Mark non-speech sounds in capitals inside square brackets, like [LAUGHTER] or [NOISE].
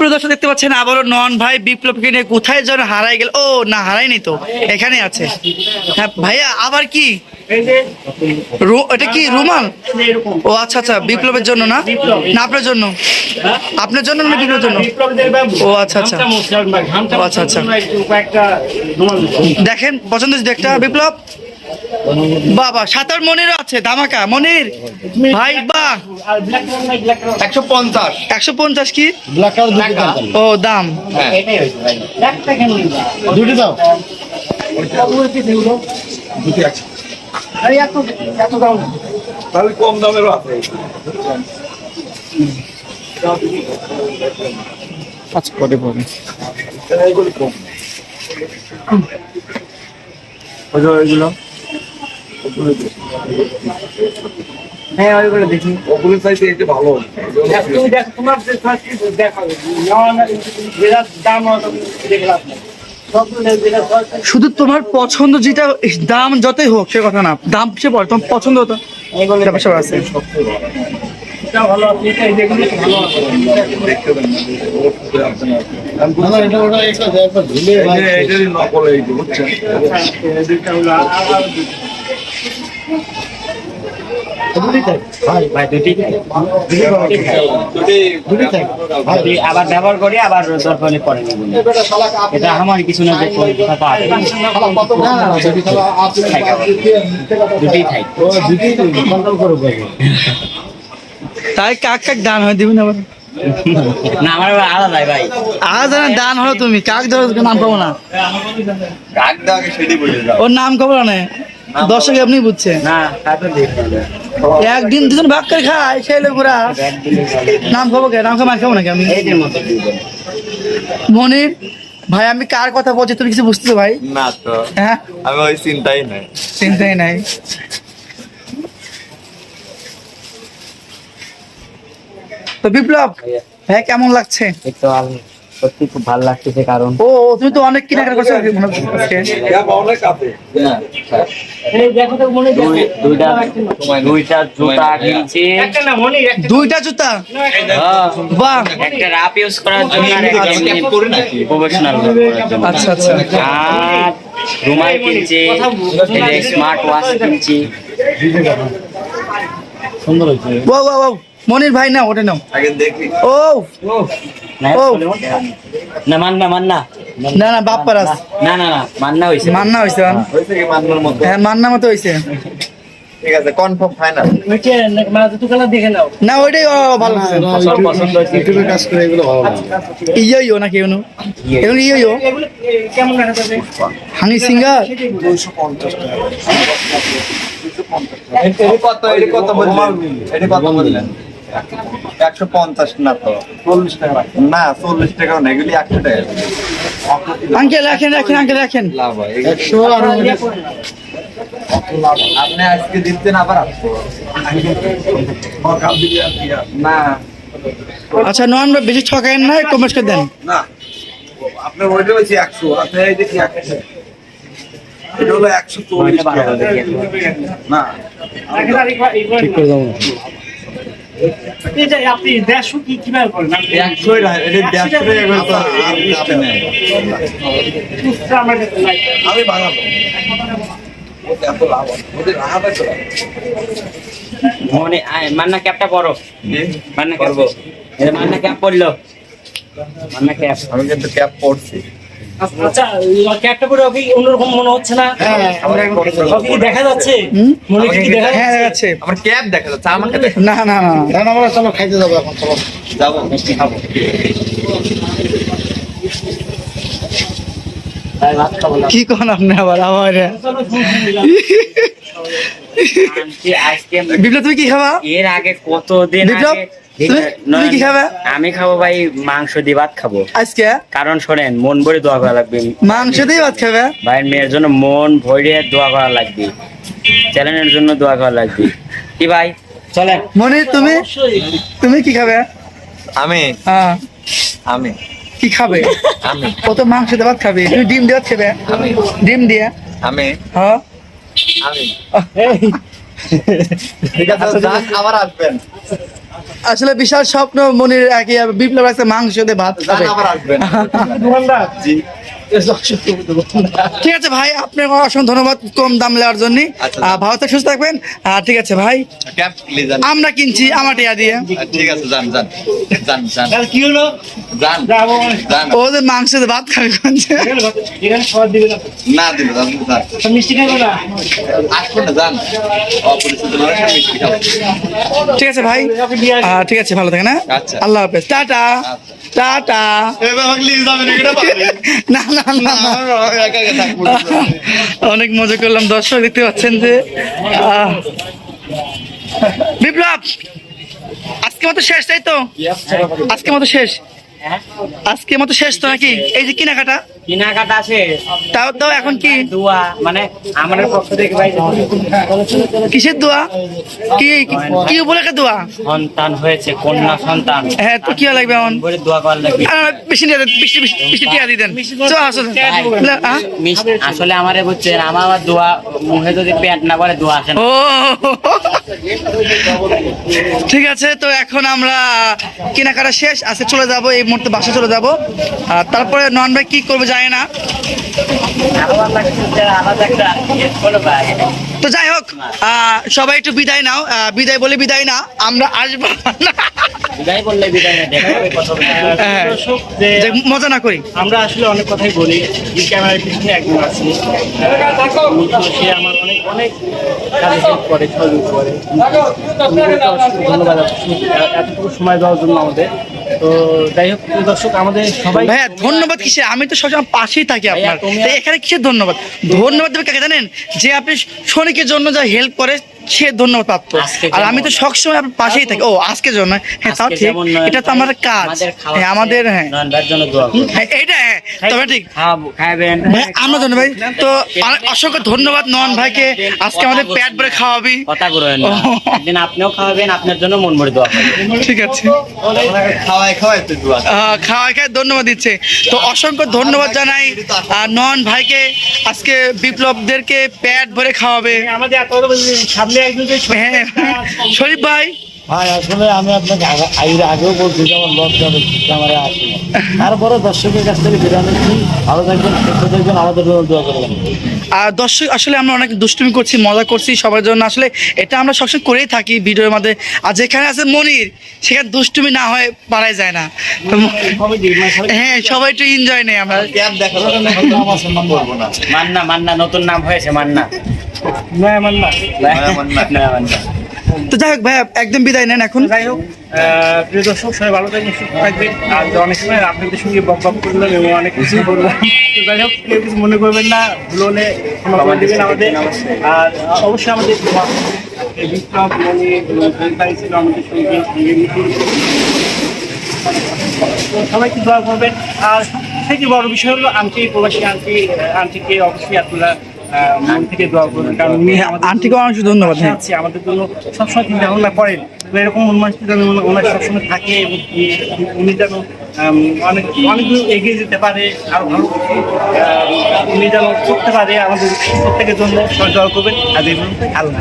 সুপ্রিয় দর্শক দেখতে পাচ্ছেন, আবারও নন ভাই বিপ্লবকে নিয়ে কোথায় যেন হারাই গেল। ও, না হারায়নি তো, এখানে আছে। হ্যাঁ ভাইয়া, আবার কি? এটা কি, রুমাল? ও আচ্ছা আচ্ছা বিপ্লবের জন্য না? না, আপনার জন্য। আপনার জন্য না বিপ্লবের জন্য? ও আচ্ছা আচ্ছা। ও আচ্ছা আচ্ছা। দেখেন, পছন্দ একটা বিপ্লব। বাবা সাতার মনিরও আছে ধামাকা মনির। ভাই বাহ একশো পঞ্চাশ। একশো পঞ্চাশ কি? ও দাম। হ্যাঁ। দুটো দাও। তাহলে কম দামেরও আছে। আচ্ছা করে কম? ওই যে ওইগুলো হ্যাঁ ওইগুলো দেখি। ওগুলো চাইতে এটা ভালো। তুমি দেখো তোমার যে ফার্স্ট দেখো নেওয়া না যেটা দাম দেখলাম শুধু তোমার পছন্দ যেটা দাম যতই হোক সে কথা না। দাম সে পড়ে তোমার পছন্দ হতো। এগুলো আছে। এটা আবার ব্যবহার করি আবার পরে এটা আমার কিছু না দুটি থাই তাই কাক কাক দান হয় দিবি না আবার? না আমার আলাদাই ভাই। জানা দান হলো তুমি। কাক ধরো নাম পাবো না। কাক ওর নাম খবর না। দর্শক আপনি বুঝছে না তারপর দেখি একদিন দুজন ভাগ করে খায় সেই লোকরা নাম খাব কে? নাম খাব খাব নাকি আমি। মনির ভাই আমি কার কথা বলছি তুমি কিছু বুঝতে ভাই? না তো। হ্যাঁ? আমি ওই চিন্তাই নাই। চিন্তাই নাই। তো বিপ্লব ভাই কেমন লাগছে? এই তো আমি সত্যি খুব ভালো লাগতেছে কারণ ও তুমি তো অনেক কেনাকাটা করছ মনে হচ্ছে আজকে। এই দেখো তো মনে দুই- দুইটা দুইটা জুতা কিনছি। দুইটা জুতা? বাহ। একটা রাপ ইউজ করার জন্য আর একটা প্রফেশনাল আচ্ছা আচ্ছা। আর রুমাল কিনছি স্মার্ট ওয়াচ কিনছি। সুন্দর হয়েছে। ও ও ও মনির ভাই না ওটা নাও। আগে দেখি ও না ও। না মান্না মান্না। না না বাপ পারাস না না না মান্না হইছে। মান্না মান্নার মতো? হ্যাঁ মান্না মতো হয়েছে ঠিক আছে কনফার্ম ফাইনাল না ওইটাই ও ভালো পছন্দ হয়েছে ইউটিউবে কাজ করে এগুলো ভালো না ইয়ো ইয়ো ইয়ো ইয়ো হানি সিঙ্গার? এটা কত এটা কত কত বললেন? একশো পঞ্চাশ না তো। চল্লিশ টাকা না চল্লিশ টাকাও না এগুলি একশো টাকা। আঙ্কেল রাখেন রাখেন আঙ্কেল রাখেন। লাভ একশো আর আপনি আজকে দিচ্ছেন আবার না। আচ্ছা নন বেশি ঠকায়েন না করে দেন। না। আপনার ওইটা হচ্ছে একশো আপনি এই দেখি একশো। এটা হলো একশো চল্লিশ টাকা। না। ঠিক করে দাও। না আপনি দেড়শো কি কীভাবে করেন? একশোই না এটা আপনি নেন। আমি বানাবো। এত লাভ ওদের লাভ আছে। মনে আয়, মান্না ক্যাপটা পরো। মান্না ক্যাপ মান্না ক্যাপ পরলো। মান্না ক্যাপ। আমি কিন্তু ক্যাপ পড়ছি আচ্ছা ক্যাপটা পরে ওকে অন্যরকম মনে হচ্ছে না? কি দেখা যাচ্ছে? হুম? মনে কি দেখা হ্যাঁ যাচ্ছে? যাচ্ছে আমার ক্যাপ দেখা যাচ্ছে আমাকে না না না না। এখন আমরা চলো খাইতে যাব এখন চলো। যাব মিষ্টি খাব। কি কোন আপনি আবার আমার? বিপ্লব তুমি কি খাবা? এর আগে কতদিন বিপ্লব, আগে তুমি- তুমি কি খাবে? আমি খাব ভাই মাংস দিয়ে ভাত খাব। আজকে? কারণ শোনেন মন ভরে দোয়া করা লাগবে। মাংস দিয়ে ভাত খাবে? ভাইয়ের মেয়ের জন্য মন ভরে দোয়া করা লাগবে। চ্যানেলের জন্য দোয়া করা লাগবে। কি ভাই? চলেন। তুমি তুমি কি খাবে? আমি? হ্যাঁ। আমি। কি খাবে? আমি। কত মাংস দিয়ে ভাত খাবে। তুমি ডিম দিয়ে ভাত খাবে? ডিম দিয়ে? আমি। হ্যাঁ। আমি। ঠিক আছে আবার আসবেন। আসলে বিশাল স্বপ্ন মনির একই বিপ্লব আছে মাংস দিয়ে ভাত খাবে। দোকানদার [LAUGHS] জি। ঠিক আছে ভাই আপনার অসংখ্য ধন্যবাদ কম দাম নেওয়ার জন্য। আচ্ছা। ভালো থাক সুস্থ থাকবেন। ঠিক আছে ভাই ক্যাপ প্লিজ যান। আমরা কিনছি আমার টিয়া দিয়ে। ঠিক আছে যান যান যান যান। কি হলো? যান যাব যান। ও যে মাংস ভাত খাবে দিবে না না মিষ্টি না? যান। ঠিক আছে ভাই ঠিক আছে ভালো থাকেন হ্যাঁ? আচ্ছা। আল্লাহ হাফেজ টাটা। টাটা। [LAUGHS] না না না। না। একা একা থাকব [LAUGHS] অনেক মজা করলাম। দর্শক দেখতে পাচ্ছেন যে আহ, বিপ্লব আজকে মতো শেষ তাই তো? আজকে মতো শেষ? আজকে মতো শেষ তো নাকি? এই যে কেনাকাটা? তাও তো এখন কি? দোয়া মানে আমাদের পক্ষ থেকে ভাই কিসের দোয়া? কি কি উপলক্ষে দোয়া? সন্তান হয়েছে কন্যা সন্তান। হ্যাঁ তো কি লাগবে এখন? বলে দোয়া লাগবে। বেশি নিয়ে বেশি বেশি টিয়া দিয়ে দেন। আহ? মিষ্টি আসলে আমারে বুঝছেন আমার আবার দোয়া মুখে যদি পেট না করে দোয়া আসে ও ঠিক আছে তো এখন আমরা কেনাকাটা শেষ আছে চলে যাব এই মুহূর্তে বাসে চলে যাব। আর তারপরে নন ভাই কি করব জানি না। তো যাই হোক সবাই একটু বিদায় নাও বিদায় বলে বিদায় না আমরা আসব মজা না করি। আমরা আসলে অনেক কথাই বলি ক্যামেরার পিছনে একজন আছে। সে আমার অনেক অনেক করে ধন্যবাদ এতটুকু সময় দেওয়ার জন্য আমাদের। তো যাই হোক দর্শক আমাদের সবাই ভাইয়া ধন্যবাদ কিসে আমি তো সবসময় পাশেই থাকি আপনার। এখানে কিসের ধন্যবাদ? ধন্যবাদ দেবে কাকে জানেন? যে আপনি শনিকের জন্য যা হেল্প করে সে ধন্যবাদ প্রাপ্ত আর আমি তো সবসময় আপনার পাশেই থাকি। ও আজকের জন্য হ্যাঁ তাও আজকে ঠিক। এটা তো ভাই আমাদের কাজ। আমাদের হ্যাঁ আমাদের হ্যাঁ। করুন। হ্যাঁ, এইটা হ্যাঁ তবে ঠিক। ভাই আমরা ধন্য ভাই। তো অসংখ্য ধন্যবাদ নন ভাইকে। আজকে আমাদের পেট ভরে খাওয়াবি। কথা বলবেন একদিন আপনিও খাওয়াবেন আপনার জন্য মন ভরে দোয়া ঠিক আছে। খাওয়াই খাওয়াই তো দোয়া। ধন্যবাদ দিচ্ছে। তো অসংখ্য ধন্যবাদ জানাই আর নন ভাইকে। আজকে বিপ্লবদেরকে পেট ভরে খাওয়াবে। আমাদের সামনে হ্যাঁ শরীফ ভাই। ভাই আসলে আমি আপনাকে এর আগেও বলছি যে আমার ক্যামেরা আসি তারপরে দর্শকের কাছ থেকে বিরান ভালো থাকবেন সুস্থ থাকবেন আমাদের জন্য দোয়া করবেন। আর দর্শক আসলে আমরা অনেক দুষ্টুমি করছি মজা করছি সবার জন্য। আসলে এটা আমরা সবসময় করেই থাকি ভিডিওর মধ্যে। আর যেখানে আছে মনির সেখানে দুষ্টুমি না হয় পারাই যায় না। মানে হ্যাঁ সবাই একটু এনজয় নেই আমরা। মান্না মান্না নতুন নাম হয়েছে মান্না। তো যাই হোক ভাই একদম বিদায় নেন এখন। যাই হোক প্রিয় দর্শক সবাই ভালো থাকবেন সুস্থ থাকবেন। আর অনেক সময় আপনাদের সঙ্গে বক বক করলাম এবং অনেক কিছু বললাম। তো যাই হোক কেউ কিছু মনে করবেন না ভুল হলে ক্ষমা দেবেন আমাদের। আর অবশ্যই আমাদের এই বিপ্লব মনে ছিল আমাদের সঙ্গে। সবাইকে দোয়া করবেন। আর থেকে বড় বিষয় হলো আন্টি প্রবাসী আন্টি আন্টিকে অবশ্যই আপনারা মন থেকে দোয়া করবেন। কারণ উনি আমাদের আন্টিকে অনেক ধন্যবাদ পাশে হ্যাঁ। আমাদের জন্য সবসময় চিন্তা ভাবনা করেন। তো এরকম উন্মাসিত যেন ওনার সবসময় থাকে এবং উনি- যেন অনেক অনেক দূর এগিয়ে যেতে পারে আর ভালো উনি যেন করতে পারে আমাদের প্রত্যেকের জন্য সবাই দোয়া করবেন। আর এই আল্লাহ।